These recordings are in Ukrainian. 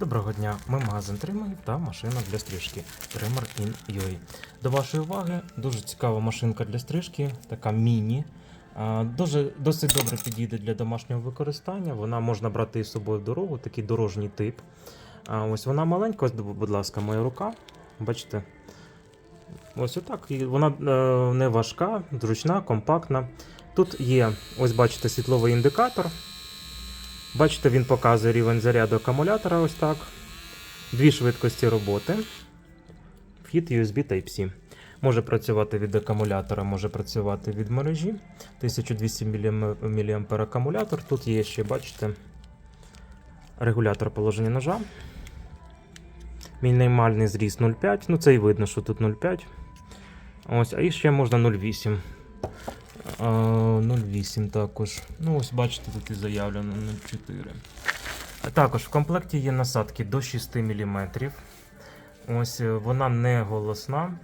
Доброго дня, ми магазин Тримай та машина для стрижки Trimmer in UA. До вашої уваги дуже цікава машинка для стрижки, така міні. Дуже, досить добре підійде для домашнього використання. Вона можна брати із собою в дорогу, такий дорожній тип. Ось вона маленька, ось, будь ласка, моя рука. Бачите? Ось отак. Вона е, не важка, зручна, компактна. Тут є, ось бачите, світловий індикатор. Бачите, він показує рівень заряду акумулятора ось так. Дві швидкості роботи. Вхід USB Type-C. Може працювати від акумулятора, може працювати від мережі. 1200 мА акумулятор. Тут є ще, бачите, регулятор положення ножа. Мінімальний зріст 0,5. Ну, це і видно, що тут 0,5. Ось, а і ще можна 0,8. А, 0,8 також. Ну, ось бачите, тут і заявлено 0,4. Також в комплекті є насадки до 6 мм. Ось е, вона не голосна.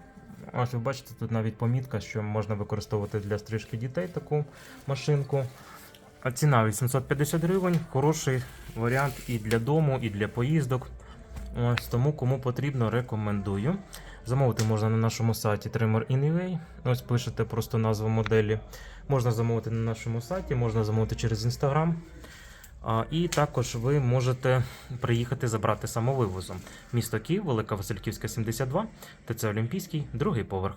Ось ви бачите, тут навіть помітка, що можна використовувати для стрижки дітей таку машинку. А ціна 850 гривень. Хороший варіант і для дому, і для поїздок. Ось тому, кому потрібно, рекомендую. Замовити можна на нашому сайті Tremor In.ua. Ось пишете просто назву моделі. Можна замовити на нашому сайті, можна замовити через Instagram. А, і також ви можете приїхати забрати самовивозом. Місто Київ, Велика Васильківська, 72, ТЦ Олімпійський, другий поверх.